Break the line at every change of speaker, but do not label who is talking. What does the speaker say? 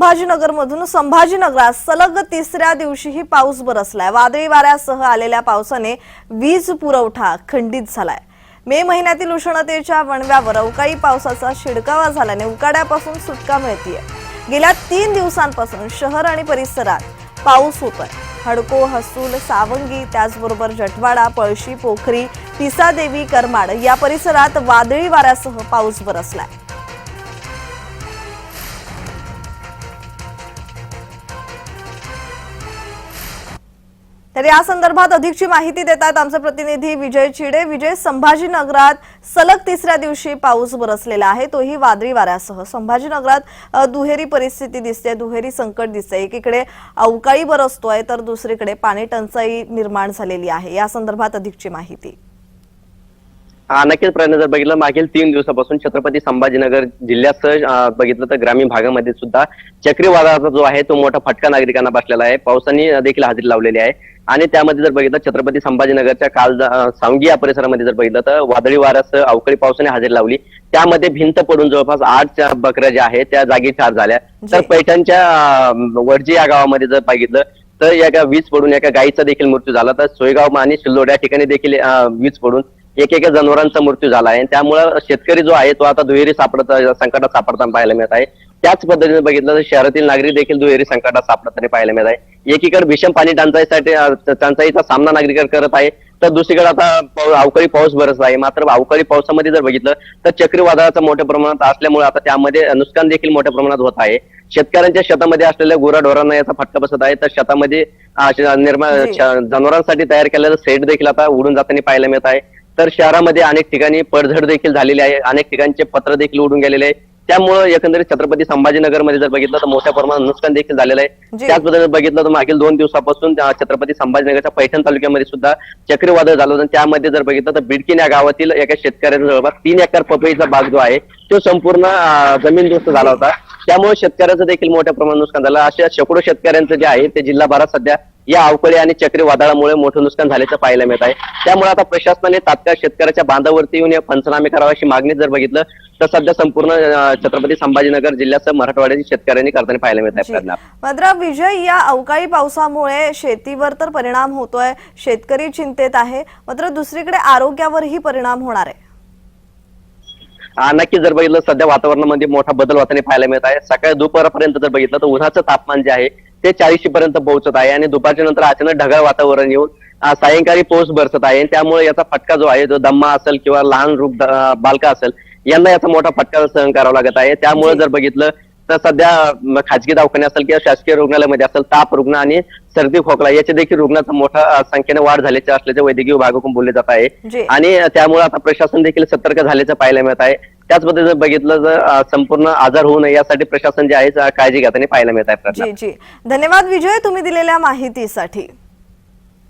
संभाजीनगरमधून संभाजीनगरात सलग तिसऱ्या दिवशीही पाऊस बरसलाय. वादळी वाऱ्यासह आलेल्या पावसाने वीज पुरवठा खंडित झालाय. मे महिन्यातील उष्णतेच्या वणव्यावर अवकाळी पावसाचा शिडकावा झाल्याने उकाड्यापासून सुटका मिळतीये. गेल्या तीन दिवसांपासून शहर आणि परिसरात पाऊस होतोय. हडको हसूल सावंगी त्याचबरोबर जटवाडा पळशी पोखरी पिसादेवी करमाड या परिसरात वादळी वाऱ्यासह पाऊस बरसलाय. तर या संदर्भात अधिकची माहिती देत आहेत आमचे प्रतिनिधी विजय चिडे. विजय संभाजीनगरात सलग तिसऱ्या दिवशी पाऊस बरसलेला आहे. तोही वादळी वाऱ्यासह. संभाजीनगरात दुहेरी परिस्थिती दिसते दुहेरी संकट दिसते एकीकडे अवकाळी बरसतोय तर दुसरीकडे पाणी टंचाई निर्माण झालेली आहे. या संदर्भात अधिकची माहिती.
हा नक्कीच प्रयत्न जर बघितलं मागील तीन दिवसापासून छत्रपती संभाजीनगर जिल्ह्यात अं, बघितलं तर ग्रामीण भागामध्ये सुद्धा चक्रीवादळाचा जो आहे तो मोठा फटका नागरिकांना बसलेला आहे. पावसाने देखील हजेरी लावलेली आहे. आणि त्यामध्ये जर बघितलं छत्रपती संभाजीनगरच्या काल सांगी या परिसरामध्ये जर बघितलं तर वादळी वाऱ्यासह अवकाळी पावसाने हजेरी लावली. त्यामध्ये भिंत पडून जवळपास आठ बकऱ्या ज्या आहेत त्या जागी चार झाल्या. तर. पैठणच्या वडजी या गावामध्ये जर बघितलं तर एका वीज पडून एका गायीचा देखील मृत्यू झाला. तर सोयगाव आणि सिल्लोड या ठिकाणी देखील वीज पडून एक एका जनावरांचा मृत्यू झाला आहे. त्यामुळं शेतकरी जो आहे तो आता दुहेरी सापडत संकटात सापडताना पाहायला मिळत आहे. त्याच पद्धतीने बघितलं तर शहरातील नागरिक देखील दुहेरी संकटात सापडताना पाहायला मिळत आहे. एकीकडे भीषण पाणी टंचाईसाठी टंचाईचा सामना नागरिक करत आहे तर दुसरीकडे आता अवकाळी पाऊस बरसला आहे. मात्र अवकाळी पावसामध्ये जर बघितलं तर चक्रीवादळाचा मोठ्या प्रमाणात असल्यामुळे आता त्यामध्ये नुकसान देखील मोठ्या प्रमाणात होत आहे. शेतकऱ्यांच्या शेतामध्ये असलेल्या गुराढोरांना याचा फटका बसत आहे. तर शेतामध्ये निर्माण. श- जनावरांसाठी तयार केलेलं सेट देखील आता उडून जाताना पाहायला मिळत आहे. तर शहरामध्ये अनेक ठिकाणी पडझड देखील झालेली आहे. अनेक ठिकाणचे पत्र देखील उडून गेलेले आहे. त्यामुळे एकंदरीत छत्रपती संभाजीनगरमध्ये जर बघितलं तर मोठ्या प्रमाणात नुकसान देखील झालेलं आहे.
जी.
त्याच पद्धतीने बघितलं तर मागील दोन दिवसापासून छत्रपती संभाजीनगरच्या पैठण तालुक्यामध्ये सुद्धा चक्रीवादळ झालं होतं. त्यामध्ये जर बघितलं तर बिडकीन या गावातील एका शेतकऱ्याचा जवळपास तीन एकर पपईचा बाग जो आहे तो संपूर्ण अं, जमीनदोस्त झाला होता. त्यामुळे शेतकऱ्याचं देखील मोठ्या प्रमाणात नुकसान झालं. अशा शेकडो शेतकऱ्यांचं जे आहे ते जिल्हाभरात सध्या या अवकाळी आणि चक्रीवादळामुळे मोठं नुकसान झाल्याचं पाहायला मिळत आहे. त्यामुळे आता प्रशासनाने तात्काळ शेतकऱ्याच्या बांधावरती येऊन या पंचनामे करावा अशी मागणी जर बघितलं तर सध्या संपूर्ण छत्रपती संभाजीनगर जिल्ह्यासह मराठवाड्याच्या शेतकऱ्यांनी करताना पाहायला मिळत आहे
मात्र विजय या अवकाळी पावसामुळे शेतीवर तर परिणाम होतोय शेतकरी चिंतेत आहे मात्र दुसरीकडे आरोग्यावरही परिणाम होणार आहे.
नक्कीच जर बघितलं सध्या वातावरणामध्ये मोठा बदल होताना पाहायला मिळत आहे. सकाळी दुपारपर्यंत जर बघितलं तर उन्हाचं तापमान जे आहे ते चाळीशी पर्यंत पोहोचत आहे आणि दुपारच्या नंतर अचानक ढगाळ वातावरण येऊन सायंकाळी पाऊस बरसत आहे. त्यामुळे याचा फटका जो आहे जो दम्मा असेल किंवा लहान रूप बालका असेल यांना याचा मोठा फटका सहन करावा लागत आहे. त्यामुळे. जर बघितलं तर सध्या खाजगी दवाखाने असेल किंवा शासकीय रुग्णालयामध्ये असेल ताप रुग्ण आणि सर्दी खोकला याचे देखील रुग्णाचा मोठा अं, संख्येने वाढ झाल्याचे असल्याचे वैद्यकीय विभागाकडून बोलले जात आहे. आणि त्यामुळे आता प्रशासन देखील सतर्क झाल्याचं पाहायला मिळत आहे. त्याच पद्धतीने बघितलं तर संपूर्ण आजार होऊ नये यासाठी प्रशासन जे आहे काळजी घेताना पाहायला मिळत आहे प्रयत्न
जी जी. धन्यवाद विजय तुम्ही दिलेल्या माहितीसाठी.